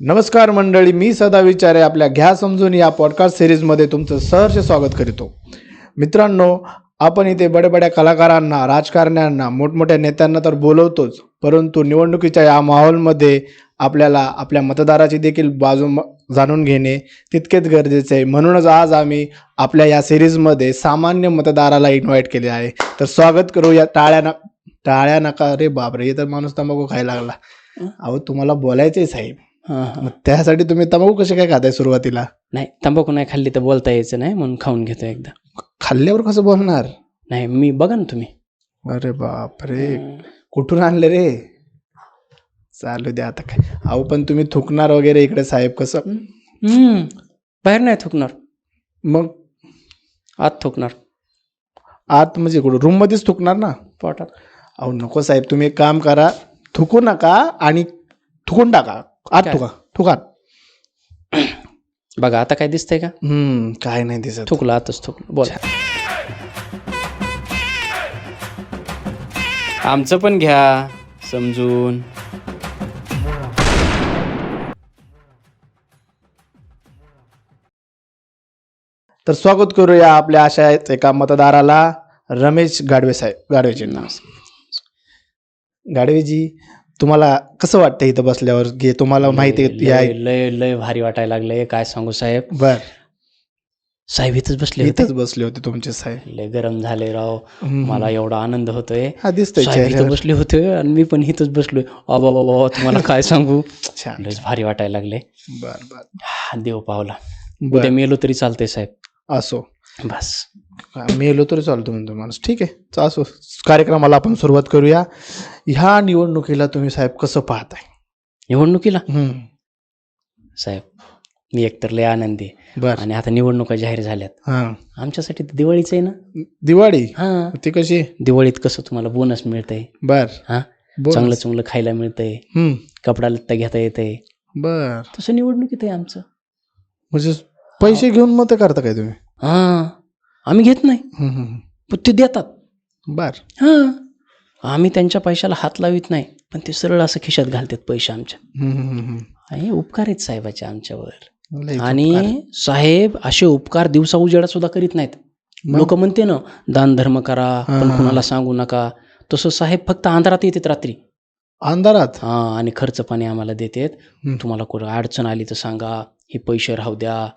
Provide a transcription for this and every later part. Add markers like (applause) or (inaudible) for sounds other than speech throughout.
नमस्कार मंडळी मी सदा विचारे आपल्या घ्या समजून या पॉडकास्ट सिरीजमध्ये तुमचं सहर्ष स्वागत करीतो. मित्रांनो आपण इथे बड्या कलाकारांना राजकारण्यांना मोठमोठ्या नेत्यांना तर बोलवतोच परंतु निवडणुकीच्या या माहोलमध्ये आपल्याला आपल्या मतदाराची देखील बाजू जाणून घेणे तितकेच गरजेचे आहे. म्हणूनच आज आम्ही आपल्या या सिरीजमध्ये सामान्य मतदाराला इन्व्हाइट केले आहे. तर स्वागत करू या टाळ्या ना टाळ्या नका. रे बापरे हे तर माणूस तंबाखू खायला लागला. अहो तुम्हाला बोलायचंय साहेब. मग त्यासाठी तुम्ही तंबाखू कसे काय खाताय सुरुवातीला? नाही तंबाखू नाही खाल्ली तर बोलता यायचं नाही म्हणून खाऊन घेतो एकदा. खाल्ल्यावर कसं बोलणार? नाही मी बघा ना तुम्ही. अरे बाप रे कुठून आणले रे? चालू द्या आता काय. अहो पण तुम्ही थुकणार वगैरे इकडे साहेब कसं? हम्म. बाहेर नाही थुकणार. मग? आत थुकणार. आत म्हणजे कुठं? रूम मध्येच थुकणार ना? पोटात. अहो नको साहेब तुम्ही एक काम करा. थुकू नका आणि थुकून टाका. आत? थुका थुका बघा आता काय दिसतंय का? हम्म काय नाही दिसत. थुकलं आतच थुकलं. बोला. आमचं पण घ्या समजून. तर स्वागत करूया आपल्या अशा एका मतदाराला रमेश गाडवे साहेब गाडवेचे नाव गाडवेजी तुम्हाला कसं वाटतं इथं बसल्यावर? की तुम्हाला माहिती आहे लय लय लय भारी वाटायला लागलंय. काय सांगू साहेब? बर. साहेब इथंच बसले होते. इथंच बसले होते तुमचे साहेब. लय गरम झाले राव. हम्म. मला एवढा आनंद होतोय. हा दिसतोय साहेब इथं चेहऱ्यावर. बसले होते आणि मी पण इथंच बसलोय. अबा बाबा तुम्हाला काय सांगू? छान लयच भारी वाटायला लागले बर बर. हा, देव पावला. बर. उद्या मेलो तरी चालतंय साहेब. असो. बस. मेलो तरी चालतो म्हणतो माणूस. ठीक आहे चा- असो. कार्यक्रमाला आपण सुरुवात करूया. ह्या निवडणुकीला तुम्ही साहेब कसं पाहताय? निवडणुकीला? हम्म. साहेब मी एकतर लय आनंदी आहे. बर. आणि आता निवडणुका जाहीर झाल्यात. हा. आमच्यासाठी तर दिवाळीच आहे ना? दिवाळी? हा. ती कशी? दिवाळीत कसं तुम्हाला बोनस मिळतंय? बर. हा? बोल. चांगलं चांगलं खायला मिळतंय. हम्म. कपडा लत्ता घेता येतंय. बर. तसं निवडणुकीत आहे आमचं. म्हणजे पैसे घेऊन मत करता काय तुम्ही? हा. आम्ही घेत नाही. पण ते देतात. बर. हा. आम्ही त्यांच्या पैशाला हात लावित नाही पण ते सरळ असं खिशात घालतात पैसे आमच्या. आणि उपकार आहेत साहेबाचे आमच्यावर. आणि साहेब असे उपकार दिवसा उजेडा सुद्धा करीत नाहीत? लोक म्हणते ना दान धर्म करा पण. कुणाला सांगू नका. तसं साहेब फक्त अंधारात येतात रात्री. अंधारात? हा आणि खर्च पाणी आम्हाला देतात. तुम्हाला कुठं अडचण आली तर सांगा हे पैसे राहू द्या.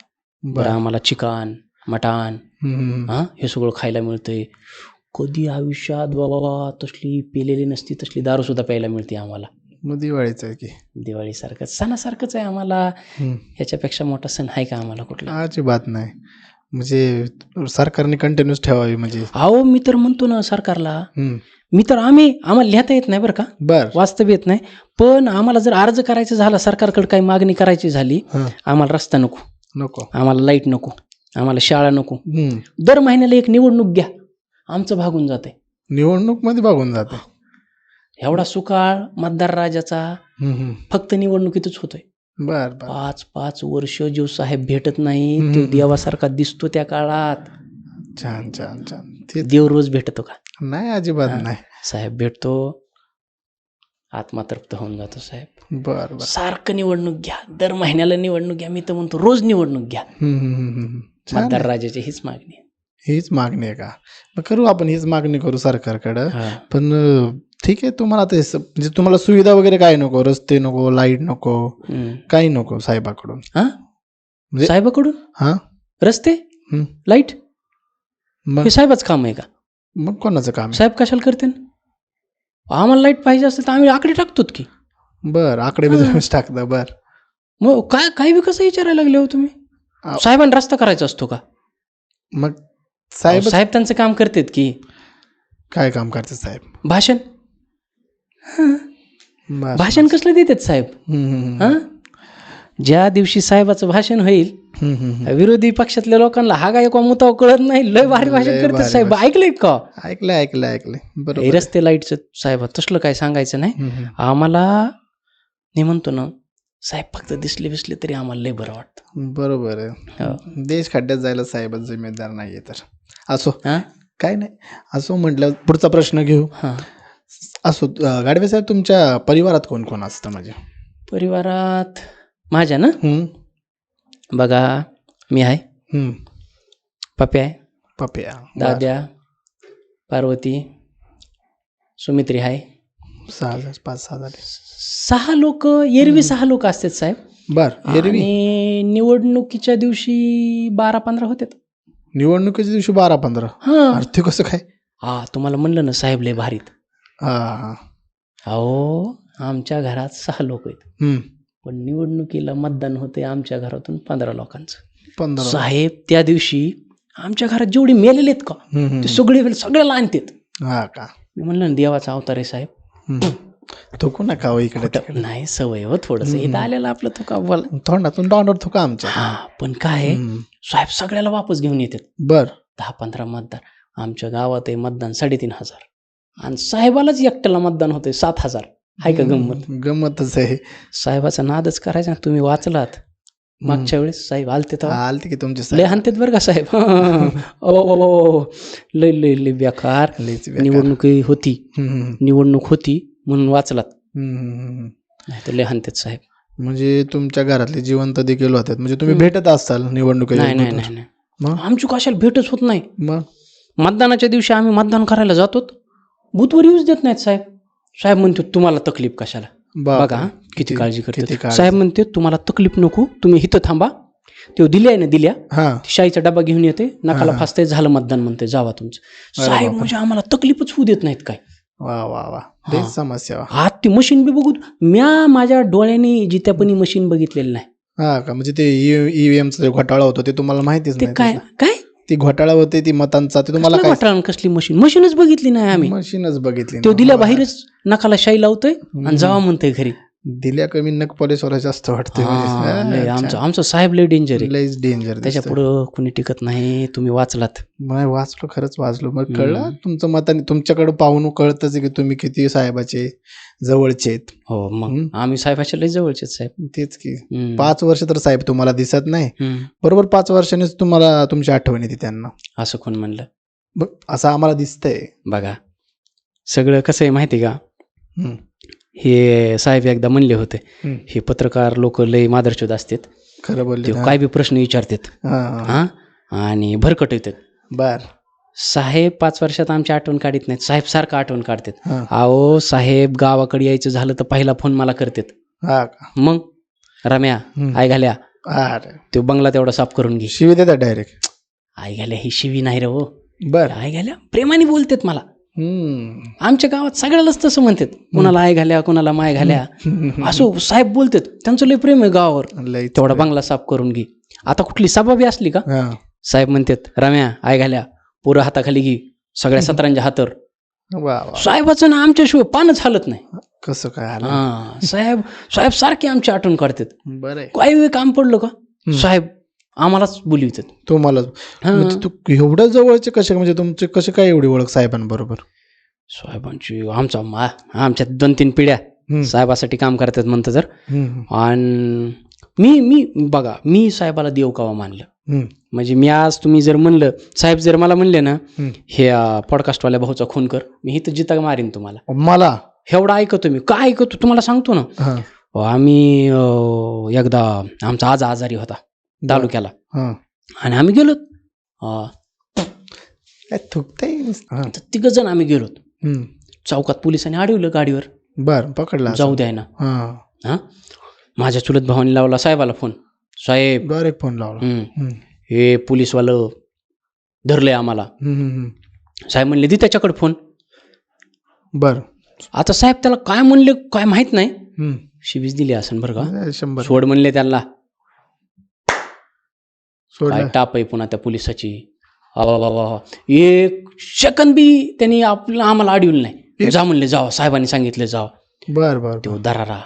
बरं. आम्हाला चिकन. मटण. हा? हे सगळं खायला मिळतंय. कधी आयुष्यात बाबा तसली पेलेली नसती तसली दारू सुद्धा प्यायला मिळते आम्हाला. मग दिवाळीच आहे की? दिवाळीसारखं सणासारखंच आहे आम्हाला. ह्याच्यापेक्षा मोठा सण आहे का आम्हाला कुठला? अजिबात नाही. म्हणजे सरकारने कंटिन्यूस ठेवावी म्हणजे. अहो मी तर म्हणतो ना सरकारला. मी तर आम्ही आम्हाला लिहिता येत नाही बरं का. बर. वास्तव येत नाही. पण आम्हाला जर अर्ज करायचा झाला सरकारकडे काही मागणी करायची झाली. आम्हाला रस्ता नको. नको. आम्हाला लाइट नको. आम्हाला शाळा नको. हम्म. दर महिन्याला एक निवडणूक घ्या. आमचं भागून जाते निवडणूकमध्ये भागून जाते एवढा सुकाळ मतदार राजाचा हम्म, हम्म. फक्त निवडणुकीतच होतोय. बर बर. पाच पाच वर्ष जो साहेब भेटत नाही तो हम्म. देवासारखा दिसतो त्या काळात. छान छान छान. ते देव रोज भेटतो का? नाही अजिबात हा. नाही. साहेब भेटतो. आत्मा तृप्त होऊन जातो साहेब. बर बर. सारखं निवडणूक घ्या. दर महिन्याला निवडणूक घ्या. मी तर म्हणतो रोज निवडणूक घ्या. हम्म, हम्म, हम्म, हम्म. मतदार. राजाची हीच मागणी आहे. हीच मागणी आहे का मग करू आपण हीच मागणी करू सरकारकडं. पण ठीक आहे तुम्हाला ते स- म्हणजे तुम्हाला सुविधा वगैरे काय नको रस्ते नको लाइट नको हम्म. काही नको साहेबाकडून हा? म्हणजे- साहेबाकडून हा रस्ते हम्म. लाइट मग हे साहेबच काम आहे का मग कोणाचं काम? साहेब कशाला करते आम्हाला लाइट पाहिजे असेल तर आम्ही आकडे टाकतो की बर आकडे टाकता बर मग काय काय बी कसं विचारायला लागले हो तुम्ही. साहेबांना रस्ता करायचा असतो का? मग साहेब साहेब त्यांचं काम करतात की? काय काम करते साहेब? भाषण? बर. भाषण कसलं देतात साहेब? हम्म, हम्म, हा ज्या दिवशी साहेबाचं भाषण होईल हम्म, हम्म, हम्म. विरोधी पक्षातल्या लोकांना हा काय मुताव कळत नाही? लय भारी भाषण लय करतात भारी साहेब. ऐकलंय का? ऐकलंय ऐकलंय ऐकलंय. हे बरोबर रस्ते लाईटचं साहेब तसलं काय सांगायचं नाही. हम्म, हम्म. आम्हाला मी म्हणतो ना साहेब फक्त दिसले बिसले तरी आम्हाला लय बरं वाटतं. बरोबर आहे. हो. देश खड्ड्यात जायला साहेबच जिम्मेदार नाहीये तर. असो. हा? काय नाही. असो म्हटलं पुढचा प्रश्न घेऊ. हा. असो गाडवे साहेब तुमच्या परिवारात कोण कोण असतं म्हणजे? परिवारात माझ्या ना? बघा मी आहे. पप्या आहे. पप्या दाद्या पार्वती सुमित्री आहे. सहा हजार पाच सहा झाले सहा लोक एरवी सहा लोक असतात साहेब. बर एरवी? आणि निवडणुकीच्या दिवशी बारा पंधरा होतात निवडणुकीच्या दिवशी बारा पंधरा? हा. अरे ते कसं काय? हा तुम्हाला म्हणलं ना साहेब लय भारीत. हा. हा अहो आमच्या घरात सहा लोक आहेत. हम्म, पण निवडणुकीला मतदान होते आमच्या घरातून पंधरा लोकांचं. पंधरा साहेब त्या दिवशी आमच्या घरात जेवढे मेलेले आहेत का हम्म, हम्म. ते सगळे सगळ्याला आणतात. हा का? मी म्हणलं ना देवाचा अवतार आहे साहेब. थुकू नका हो इकडे तिकडे नाही सवय हो थोडस. इथं आलेलं आपलं तो का बोल. तोंडातून तोंडावर थुका आमच्या. हा पण काय आहे, हम्म. साहेब सगळ्याला वापस घेऊन येतात. बर. दहा पंधरा मतदार आमच्या गावात आहे मतदान साडेतीन हजार. आणि साहेबालाच एकट्याला मतदान होते सात हजार. हाय का गंमत? गंमतच आहे. साहेबाचा नादच करायचा तुम्ही वाचलात. मागच्या वेळेस साहेब आलते तर आलते की तुमचे लय. हानतेत बरं का साहेब? (laughs) ओ. लय लय लय बेकार. निवडणूक होती. निवडणूक होती म्हणून वाचलात. नाही तर लय हानतेत साहेब. म्हणजे तुमच्या घरातले जिवंत देखील होतात. म्हणजे तुम्ही. भेटत असाल निवडणुकीच्या नाही नाही. नाही नाही. मग? आमची कशाला भेटच होत नाही? मग? मतदानाच्या दिवशी आम्ही मतदान करायला जातो बूथवर येऊच देत नाहीत साहेब. साहेब म्हणतो तुम्हाला तकलीफ कशाला. बघा किती काळजी किती करते काळजी. साहेब म्हणते तुम्हाला तकलीफ नको तुम्ही इथं थांबा तो दिल्या आहे ना दिल्या हा शाईचा डबा घेऊन येते नकाला हा. फासते झालं मतदान म्हणते जावा तुमचं अरे साहेब बापरे. म्हणजे आम्हाला तकलीफच होऊ देत नाहीत काय वा वा वा हा. लयच समस्या वा. आत ती मशीन बी बघू म्या माझ्या डोळ्यांनी जित्यापणी मशीन बघितलेलं नाही हा का म्हणजे ते ईव्हीएमचा घोटाळा होतो ते तुम्हाला माहितीच ते नाही काय त्याचं. काय ती घोटाळा होते ती मतांचा ते तुम्हाला कसलं काय वाटाळा आणि कसली मशीन मशीनच बघितली नाही आम्ही मशीनच बघितली तो ना. दिल्या. बाहेरच नकाला शाई लावतोय हम्म. आणि जावा म्हणतोय घरी दिल्या कमी नक पॉलिसवर जास्त वाटते हा, लय आमचं आमचं साहेब लय डेंजर आहे. डेंजर त्याच्या पुढं कुणी टिकत नाही तुम्ही वाचलात. मग वाचलो खरंच वाचलो. मग. कळलं? तुमचं मताने तुमच्याकडे पाहून कळतच की तुम्ही किती साहेबाचे जवळचे आहेत. हो मग. आम्ही साहेबाच्या लय जवळचे साहेब. तेच की. पाच वर्ष तर साहेब तुम्हाला दिसत नाही. बरोबर पाच वर्षांनीच तुम्हाला तुमची आठवण येते त्यांना. असं कोण म्हणलं? बघ, असं आम्हाला दिसतंय. बघा सगळं कसं आहे माहिती का. हे साहेब एकदा म्हणले होते. हे पत्रकार लोक लय मादरचोद असतात. खरं बोलले ते. काय बी प्रश्न विचारतात. हा, आणि भरकट येतात. बर. साहेब पाच वर्षात आमची आठवण काढत नाहीत. साहेब सारखं आठवण काढतात. अहो साहेब गावाकडे यायचं झालं तर पहिला फोन मला करतात. हा मग? रम्या. आई घाल्या. तो बंगला तेवढा साफ करून घे. शिवी देतात डायरेक्ट आई घाल्या ही शिवी नाही रे हो. बर. आई घाल्या प्रेमाने बोलतात मला. आमच्या गावात सगळ्यालाच तसं म्हणतात. कुणाला आई घाल्या कुणाला माय घाल्या. असो साहेब बोलतात. त्यांचं लय प्रेम आहे गावावर. तेवढा बंगला साफ करून घे. आता कुठली सभा बी असली का? साहेब म्हणतात रम्या आई घाल्या. पुरं हाताखाली घे. सगळ्या सतरांच्या हातर साहेबाचं ना आमच्याशिवाय पानच हालत नाही. कसं काय साहेब साहेब सारखे आमची आठवण काढतात. बरं काही वेळ काम पडलं का. साहेब आम्हालाच बोलवितात. तुम्हाला. म्हणजे तू एवढ्या जवळचे कसे म्हणजे तुमचे कसे काय एवढी ओळख साहेबांबरोबर? साहेबांची आमचा मा आमच्या दोन तीन पिढ्या. साहेबासाठी काम करतात म्हणतं जर. आणि मी मी बघा मी साहेबाला देव कावा मानलं. म्हणजे मी आज तुम्ही जर म्हणलं साहेब जर मला म्हणले ना. हे पॉडकास्टवाल्या भाऊचा खून कर मी इथं जिता मारीन तुम्हाला. मला? एवढा ऐकतो मी. काय ऐकतो? तुम्हाला सांगतो ना. आम्ही एकदा आमचा आज आजारी होता. तालुक्याला. हा. आणि आम्ही गेलो. तिघ जण आम्ही गेलो. चौकात पोलिसांनी अडवलं गाडीवर. बर पकडला जाऊ द्याय ना हा. हा. माझ्या चुलत भावाने लावला साहेबाला फोन. साहेब. डायरेक्ट फोन लावला. हे पोलीसवालं धरलंय आम्हाला. साहेब म्हणले दे त्याच्याकडे फोन. बर. आता साहेब त्याला काय म्हणले काय माहीत नाही. शिवीस दिली असन बरं का. शंभर. सोड म्हणले काय सोडलं. टाप आहे पुन्हा त्या पोलिसाची. एक सेकंद बी त्यांनी आपल्याला आम्हाला अडवलं नाही. जा म्हणले जावा साहेबांनी सांगितलं जावा बर बर तो दरारा.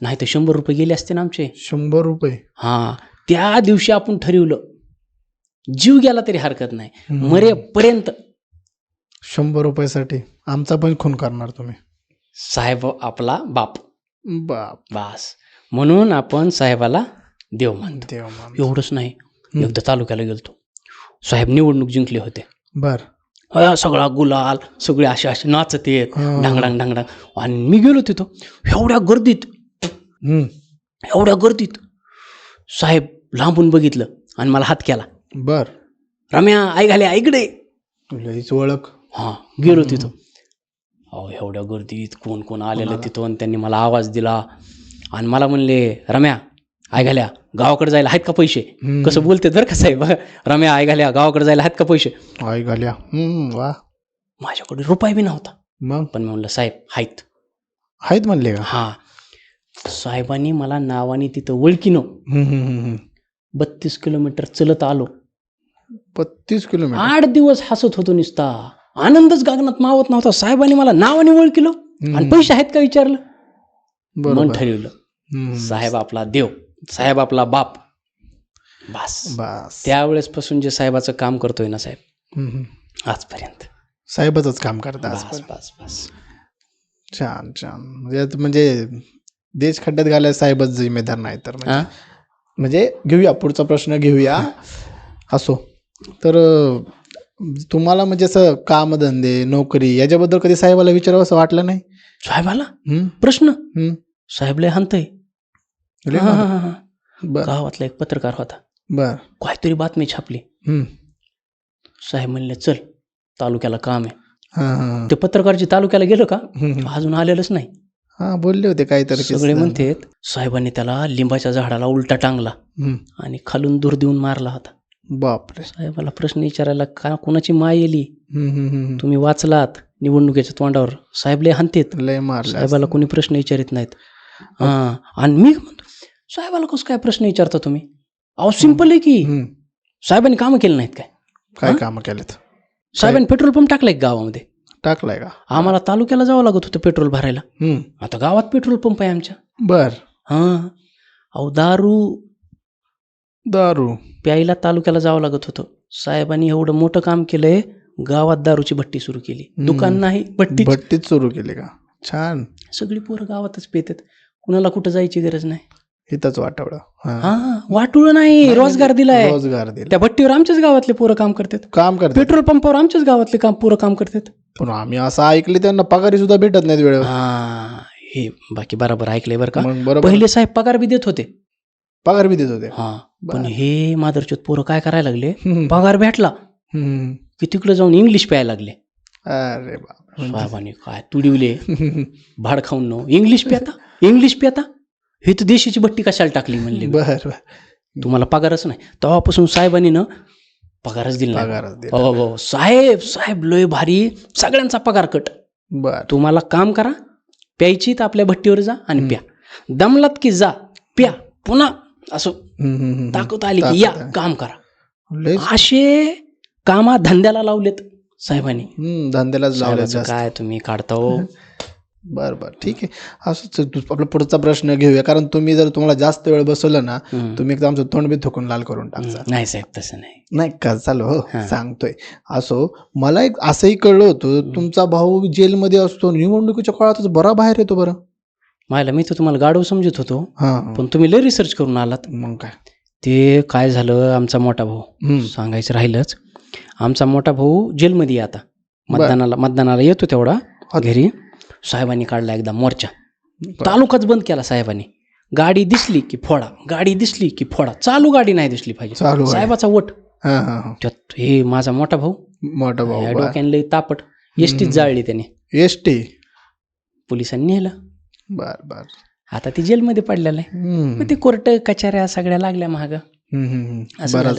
नाही तर शंभर रुपये गेले असते ना आमचे. शंभर रुपये. हा त्या दिवशी आपण ठरवलं. जीव गेला तरी हरकत नाही. मरेपर्यंत. शंभर रुपयासाठी. आमचा पण खून करणार तुम्ही. साहेब आपला बाप. बाप. बास. म्हणून आपण साहेबाला देव मानतो. देव मान. एवढंच नाही. एकदा तालुक्याला गेलतो. साहेब निवडणूक जिंकले होते. बर. सगळा गुलाल सगळे असे असे नाचत येत. ढांगडांग ढांगडांग आणि मी गेलो तिथं. एवढ्या गर्दीत. एवढ्या गर्दीत. साहेब लांबून बघितलं आणि मला हात केला. बर. रम्या आई इकडे. लईच ओळख. हा गेलो तिथं. अहो एवढ्या गर्दीत कोण कोण आलेलं? तिथं? आणि त्यांनी मला आवाज दिला. आणि मला म्हणले रम्या आई घाल्या गावाकडे जायला आहेत का पैसे. कसं बोलते बरं का साहेब? रम्या आई घाल्या गावाकडे जायला आहेत का पैसे? आई घाल्या वा. माझ्याकडे रुपये बी नव्हता. मग? पण मी म्हणलं साहेब आहेत. आहेत म्हणले का? हा. साहेबांनी मला नावाने तिथं ओळखीनं. बत्तीस किलोमीटर चलत आलो. बत्तीस किलोमीटर? आठ दिवस हसत होतो निसता. आनंदच गगनात मावत नव्हता. साहेबांनी मला नावाने ओळखलं. आणि. पैसे आहेत का विचारलं? मन ठरवलं. साहेब आपला देव. साहेब आपला बाप बस बस त्यावेळेस पासून जे साहेबाचं काम करतोय ना साहेब. आजपर्यंत साहेबच काम करता बस. बस बस छान छान म्हणजे म्हणजे देश खड्ड्यात घालायला साहेबच जिम्मेदार नाही तर म्हणजे. हा? म्हणजे घेऊया पुढचा प्रश्न घेऊया असो तर तुम्हाला म्हणजे असं कामधंदे नोकरी याच्याबद्दल कधी साहेबाला विचारावं असं वाटलं नाही साहेबाला? प्रश्न हम्म. साहेब लय हानतय हा, हा, हा. बर. गावातला एक पत्रकार होता. बर. काहीतरी बातमी छापली. हम्म. साहेब म्हणले चल तालुक्याला काम आहे. हा, हा, हा. ते पत्रकारची तालुक्याला गेलं का. अजून आलेलंच नाही. हा बोलले होते काहीतरी सगळे म्हणतात साहेबांनी त्याला लिंबाच्या झाडाला उलटा टांगला हम्म. आणि खालून दूर देऊन मारला होता. बापरे. साहेबाला प्रश्न विचारायला का कोणाची माय येली? हम्म, हम्म, हम्म. तुम्ही वाचलात निवडणुकीच्या तोंडावर. साहेब लय हानतेत लय मारले साहेबाला कोणी प्रश्न विचारित नाहीत. हा आणि मी म्हणतो साहेबाला कसं काय प्रश्न विचारता तुम्ही? अहो सिंपल आहे की. हम्म. साहेबांनी कामं केली नाहीत काय? काय हा? काम केलेत? साहेबांनी पेट्रोल पंप टाकलाय का गावामध्ये? टाकलाय का? आम्हाला तालुक्याला जावं लागत होतं पेट्रोल भरायला. हम्म. आता गावात पेट्रोल पंप आहे आमच्या. बर. हा. अहो दारू दारू. प्यायला तालुक्याला जावं लागत होतं. साहेबांनी एवढं मोठं काम केलंय गावात दारूची भट्टी सुरू केली. हम्म. दुकान नाही भट्टी भट्टीच सुरू केली का? छान. सगळी पोरं गावातच पेतात. कुणाला कुठं जायची गरज नाही. इथंच वाटवलं. हा. हा वाटुळ नाही रोजगार दिलाय. रोजगार दिला त्या भट्टीवर आमच्याच गावातले पोरं काम करतात. काम करते पेट्रोल पंपावर आमच्याच गावातले काम पोरं काम करतात. पण आम्ही असं ऐकले त्यांना पगारी सुद्धा भेटत नाहीत वेळेवर. हा हे बाकी बरोबर ऐकलंय बरं का. पहिले साहेब पगार बी देत होते. पगार बी देत होते. हा पण. हे मादरचोत पोरं काय करायला लागले. पगार भेटला. की तिकडे जाऊन इंग्लिश प्यायला लागले. अरे साहेबांनी काय तुडिवले. भाड खाऊन नो. इंग्लिश प्याता? इंग्लिश प्याता? हे तर देशीची भट्टी कशाला टाकली म्हणले? बर. तुम्हाला पगारच नाही. तेव्हापासून साहेबांनी ना पगारच दिला हो हो साहेब साहेब लय भारी. सगळ्यांचा पगार कट. बर. तुम्हाला काम करा प्यायची तर आपल्या भट्टीवर जा आणि. प्या. दमलात की जा प्या. पुन्हा असं. ताकद आली की या. काम करा. असे कामा धंद्याला लावलेत साहेबांनी. जास्त. काय तुम्ही काढता हो? (laughs) बर बर. ठीक आहे. असंच आपला पुढचा प्रश्न घेऊया. कारण तुम्ही जर तुम्हाला जास्त वेळ बसवलं ना. तुम्ही एकदम आमचं तोंड बी थुकून लाल करून हम्म. नाही साहेब तसं नाही. नाही का? चालू हो. सांगतोय. असो मला एक असंही कळलं होतं तुमचा भाऊ जेलमध्ये असतो निवडणुकीच्या काळातच बरा बाहेर येतो बरं. मायला मी तर तुम्हाला गाडव समजत होतो. पण तुम्ही लय रिसर्च करून आलात. मग काय? ते काय झालं आमचा मोठा भाऊ. सांगायचं राहिलंच. आमचा मोठा भाऊ जेलमध्ये आता. मतदानाला मतदानाला येतो तेवढा. घरी. साहेबांनी काढला एकदा मोर्चा. तालुकाच बंद केला साहेबांनी. गाडी दिसली की फोडा. गाडी दिसली की फोडा. चालू गाडी नाही दिसली पाहिजे. साहेबाचा वट. हा हा हा. हे माझा मोठा भाऊ. मोठा भाऊ डोक्याने लई तापट. एसटीच जाळली त्याने. एस टी पोलिसांनी नेलं. बर बर. आता ती जेलमध्ये पडलेलं आहे. ते कोर्ट कचऱ्या सगळ्या लागल्या महाग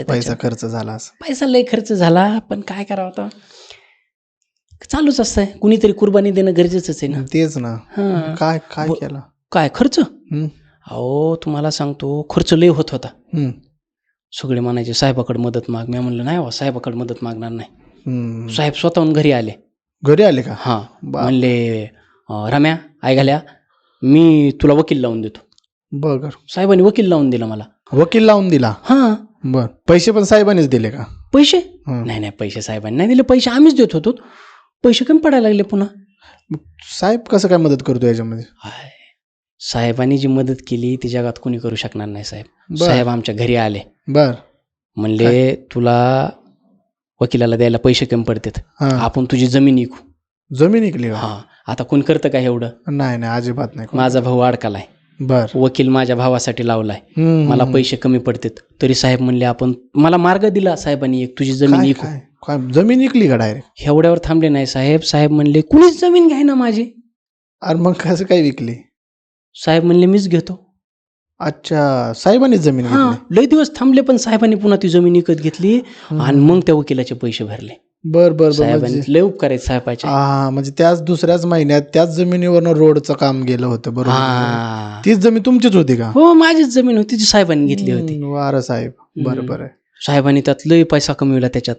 पैसा. खर्च झाला. पैसा लय खर्च झाला पण काय करावं चालूच असतंय. कुणीतरी कुर्बानी देणं गरजेचंच आहे ना. तेच ना. हा. काय काय केलं? काय खर्च? अहो तुम्हाला सांगतो खर्च लय होत होता. सगळे म्हणायचे साहेबाकडे मदत माग. मी म्हणलं नाही हो साहेबाकडे मदत मागणार नाही. साहेब स्वतःहून घरी आले. घरी आले का? हा. म्हणले "अं, रम्या आई घाल्या मी तुला वकील लावून देतो. बघ साहेबांनी वकील लावून दिला मला. वकील लावून दिला? हा. बर. पैसे पण साहेबांनीच दिले का? पैसे. नाही नाही पैसे साहेबांनी नाही दिले. पैसे आम्हीच देत होतो. पैसे कमी पडायला लागले पुन्हा. साहेब कसं काय मदत करतो याच्यामध्ये? हाय. साहेबांनी जी मदत केली ती जगात कोणी करू शकणार नाही साहेब. बर. साहेब आमच्या घरी आले. बर. म्हणले तुला वकिलाला द्यायला पैसे कमी पडतात. हा. आपण तुझी जमीन विकू. जमीन इकली का? हा. आता कोण करतं का एवढं? नाही नाही अजिबात नाही माझा भाऊ अडकालाय. बर. वकील माझ्या भावासाठी लावलाय. मला. पैसे कमी पडतात. तरी साहेब म्हणले आपण मला मार्ग दिला साहेबांनी एक तुझी जमीन विकू. जमीन विकली का डायरेक्ट एवढ्यावर थांबले नाही साहेब. साहेब म्हणले कुणीच जमीन घ्याय ना माझी. अरे मग कसं काय विकली? साहेब म्हणले मीच घेतो. अच्छा साहेबांनीच जमीन हा घेतली. लय दिवस थांबले पण साहेबांनी पुन्हा ती जमीन विकत घेतली. आणि मग त्या वकिलाचे पैसे भरले. बर बर बर साहेबांनी म्हणजे लय उपकार आहेत साहेबाचे. हा म्हणजे त्याच दुसऱ्याच महिन्यात त्याच जमिनीवरनं रोडचं काम गेलं होतं बरोबर हा. तीच जमीन तुमचीच होती का? हो माझीच जमीन होती जी साहेबांनी घेतली होती. हम्म, वारं साहेब बरोबर आहे. साहेबांनी त्यात लय पैसा कमविला त्याच्यात.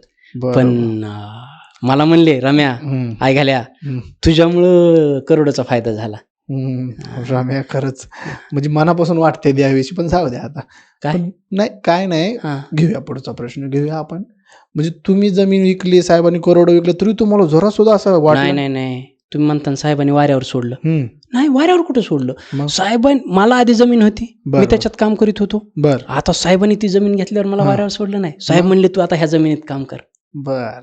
पण अं, मला म्हणले रम्या हम्म, आय घाल्या हम्म, तुझ्यामुळं करोडाचा फायदा झाला. हम्म. रम्या खरंच. म्हणजे मनापासून वाटते द्यावीशी पण जाऊ द्या आता. काय? पण नाही काय नाही. हा. घेऊया पुढचा प्रश्न घेऊया आपण. म्हणजे तुम्ही जमीन विकली साहेबांनी करोड विकले तरी तुम्हाला जरा सुद्धा असं नाही वाटलं? नाही नाही तुम्ही म्हणता ना साहेबांनी वाऱ्यावर सोडलं. हम्म, नाही वाऱ्यावर कुठं सोडलं? मग? साहेबांनी मला आधी जमीन होती. बरं. मी त्याच्यात काम करीत होतो. बर. आता साहेबांनी ती जमीन घेतल्यावर मला हा. वाऱ्यावर सोडलं नाही. साहेब म्हणले तू आता ह्या जमिनीत काम कर. बर.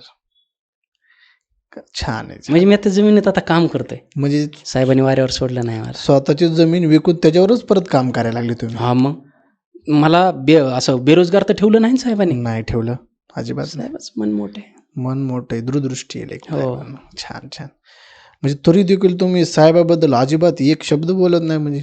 छान आहे. म्हणजे मी आता जमिनीत आता काम करतोय. म्हणजे साहेबांनी वाऱ्यावर सोडलं नाही मला स्वतःची जमीन विकून त्याच्यावरच परत काम करायला लागले तुम्ही? हा मग? मला बे असं बेरोजगार तर ठेवलं नाही ना साहेबांनी? नाही ठेवलं. अजिबात नाही. साहेबच मन मोठे. मन मोठे दूरदृष्टी आहे हो. साहेबांना. छान छान. म्हणजे तरी देखील तुम्ही साहेबाबद्दल अजिबात एक शब्द बोलत नाही म्हणजे.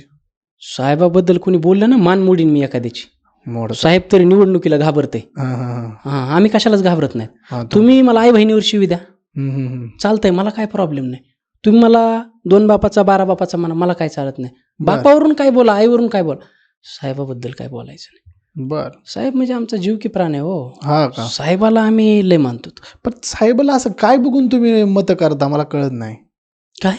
साहेबाबद्दल कोणी बोललं ना मान मोडीन मी एखाद्याची. मोड. साहेब तरी निवडणुकीला घाबरते. हा हा हा. हा आम्ही कशालाच घाबरत नाही. हा तो- तुम्ही मला आई बहिणीवर शिवी द्या हम्म, हम्म, हम्म. चालतंय मला काय प्रॉब्लेम नाही. तुम्ही मला दोन बापाचा बारा बापाचा म्हणा मला काय चालत नाही. बापावरून काय बोला आईवरून काय बोला. साहेबाबद्दल काय बोलायचं नाही. बर. साहेब म्हणजे आमचा जीव की प्राण आहे हो. हा का? साहेबाला आम्ही लय मानतो. पण साहेबाला असं काय बघून तुम्ही मत करता? मला कळत नाही. काय?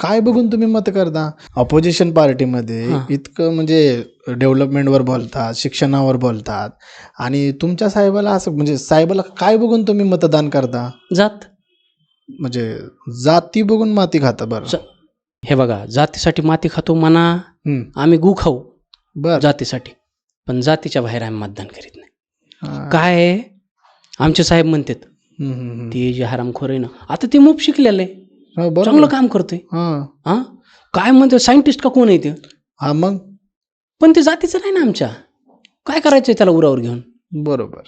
काय बघून तुम्ही मत करता? ऑपोजिशन पार्टीमध्ये. इतकं म्हणजे डेव्हलपमेंटवर बोलतात शिक्षणावर बोलतात. आणि तुमच्या साहेबाला असं म्हणजे साहेबाला काय बघून तुम्ही मतदान करता? जात. म्हणजे जाती बघून माती खाता बरं. हे बघा जातीसाठी माती खातो म्हणा आम्ही गु खाऊ बर. जातीसाठी. पण जातीच्या बाहेर आम्ही मतदान करीत नाही. काय आहे? आमचे साहेब म्हणतात. ते जे हरामखोर आहे ना आता ते मूप शिकलेलं. आहे चांगलं काम करतोय. हा. काय म्हणते सायंटिस्ट का कोण आहे ते? हा मग? पण ते जातीचं नाही ना आमच्या. काय करायचंय त्याला उरावर घेऊन? बरोबर.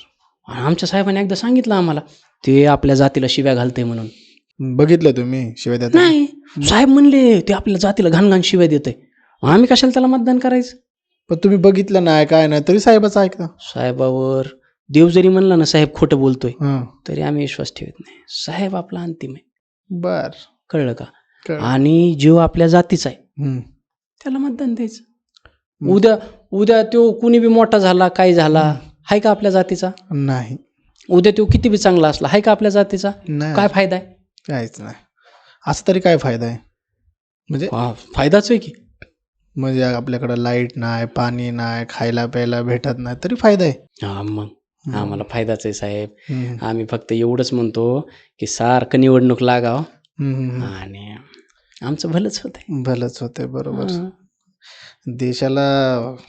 आमच्या साहेबांनी एकदा सांगितलं आम्हाला ते आपल्या जातीला शिव्या घालते म्हणून. बघितलं तुम्ही शिवाय देता नाही. साहेब म्हणले ते आपल्या जातीला घाण घाण शिव्या देते आम्ही कशाला त्याला मतदान करायचं? पण तुम्ही बघितलं नाही काय नाही तरी साहेबाचं ऐकता साहेबावर देव जरी म्हणला ना साहेब खोटं बोलतोय हा. तरी आम्ही विश्वास ठेवत नाही. साहेब आपला अंतिम आहे. बर. कळलं का? कळलं. आणि जीव आपल्या जातीचा आहे. त्याला मतदान द्यायचं. हम्म. उद्या उद्या तो कुणी बी मोठा झाला काय झाला हाय का आपल्या जातीचा? नाही. उद्या तो किती बी चांगला असला हाय का आपल्या जातीचा? नाही. काय फायदा आहे? काहीच नाही. असं तरी काय फायदा आहे? म्हणजे हा, फायदाच आहे की? म्हणजे आपल्याकडं लाइट नाही पाणी नाही खायला प्यायला भेटत नाही तरी फायदा आहे. हा मग. आम्हाला फायदाच आहे साहेब. हम्म. आम्ही फक्त एवढंच म्हणतो की सारखं निवडणूक लागाव. हम्म, हम्म, हम्म. आणि आमचं भलंच होतंय. भलंच होतंय बरोबर. देशाला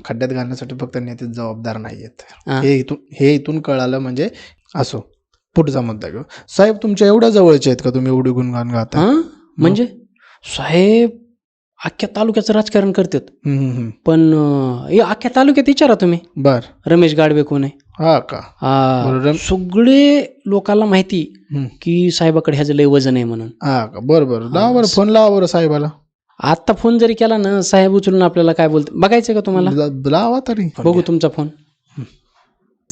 खड्ड्यात घालण्यासाठी फक्त नेते जबाबदार नाही आहेत हा. इथून हे इथून कळालं म्हणजे असो पुढचा मुद्दा घेऊ. साहेब तुमच्या एवढ्या जवळचे आहेत का तुम्ही एवढी गुणगान गाता? म्हणजे? साहेब अख्ख्या तालुक्याचं राजकारण करतात. पण हे अख्ख्या तालुक्यात विचारा तुम्ही. बर. रमेश गाडवे कोण आहे? हा का? सगळे लोकांना माहिती हम्म. की साहेबाकडे ह्याचं लय वजन आहे म्हणून. हा का? बरं बरं. लावा बरं फोन लावा बरं साहेबाला. आता फोन जरी केला ना साहेब उचलून आपल्याला काय बोलते बघायचं का तुम्हाला? ला- लावा तरी. बघू तुमचा फोन.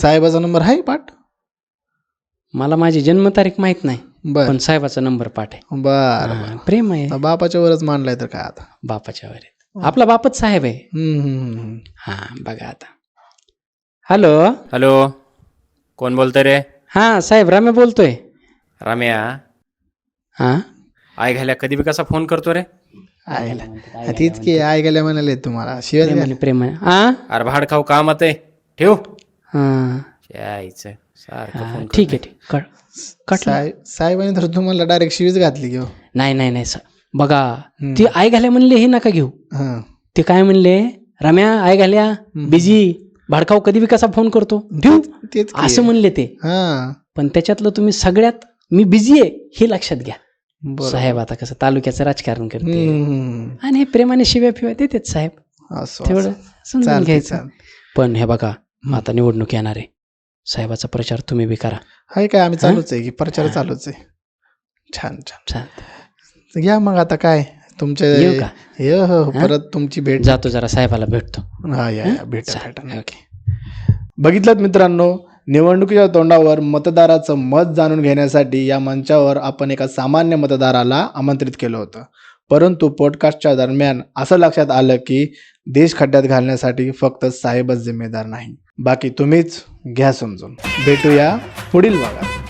साहेबाचा नंबर आहे पाठ? मला माझी जन्मतारीख माहीत नाही. बर. पण साहेबाचा नंबर पाठ आहे. बर हा, प्रेम आहे. बापाच्या वरच मानलाय तर काय आता? बापाच्या वर आहे. आपला बापच साहेब आहे. हम्म, हम्म, हम्म, हम्म. हा बघा आता. हॅलो? हॅलो? कोण बोलतोय रे? हा साहेब रामे बोलतोय. राम्या? हा? आय घाल्या कधी बी कसा फोन करतो रे? आईला. हा, तीच की आई गेल्या म्हणाले तुम्हाला शिवाय. प्रेमाने प्रेम आहे. हा? अरे भाड खाऊ कामात आहे. ठेव? हा. यायचं हा, ठीक आहे ठीक. कट कटलं. साहेब साहेबांनी तर तुम्हाला डायरेक्ट शिवीच घातली घेऊ नाही नाही नाही सा- बघा. ते आई घाल्या म्हणले हे नका घेऊ. हा. ते काय म्हणले रम्या आई घाल्या बिझी भाडकाव कधी बी कसा फोन करतो? तेच की. असं म्हणले ते. हा. पण त्याच्यातलं तुम्ही सगळ्यात मी बिझी आहे हे लक्षात घ्या. साहेब आता कसं तालुक्याचं राजकारण करते. हम्म, आणि हे प्रेमाने शिव्या फिव्या देतात साहेब. असं तेवढं. समजून चालतंय, घ्यायचं. चालतंय. पण हे बघा आता निवडणूक येणार आहे. साहेबाचा प्रचार तुम्ही बी करा. हाय काय आम्ही चालूच आहे की प्रचार चालूच आहे. छान छान. चालतंय. या मग आता काय तुमचे येऊ का? ये हो, हो, हा? परत तुमची भेट. जातो जरा साहेबाला भेटतो. हा या या? भेटा. भेटा. ओके. बघितलं मित्रांनो निवडणुकीच्या तोंडावर मतदाराचं मत जाणून घेण्यासाठी या मंचावर आपण एका सामान्य मतदाराला आमंत्रित केलं होतं. परंतु पॉडकास्टच्या दरम्यान असं लक्षात आलं की देश खड्ड्यात घालण्यासाठी फक्त साहेबच जिम्मेदार नाही. बाकी तुम्हीच घ्या समजून. भेटूया पुढील भागात.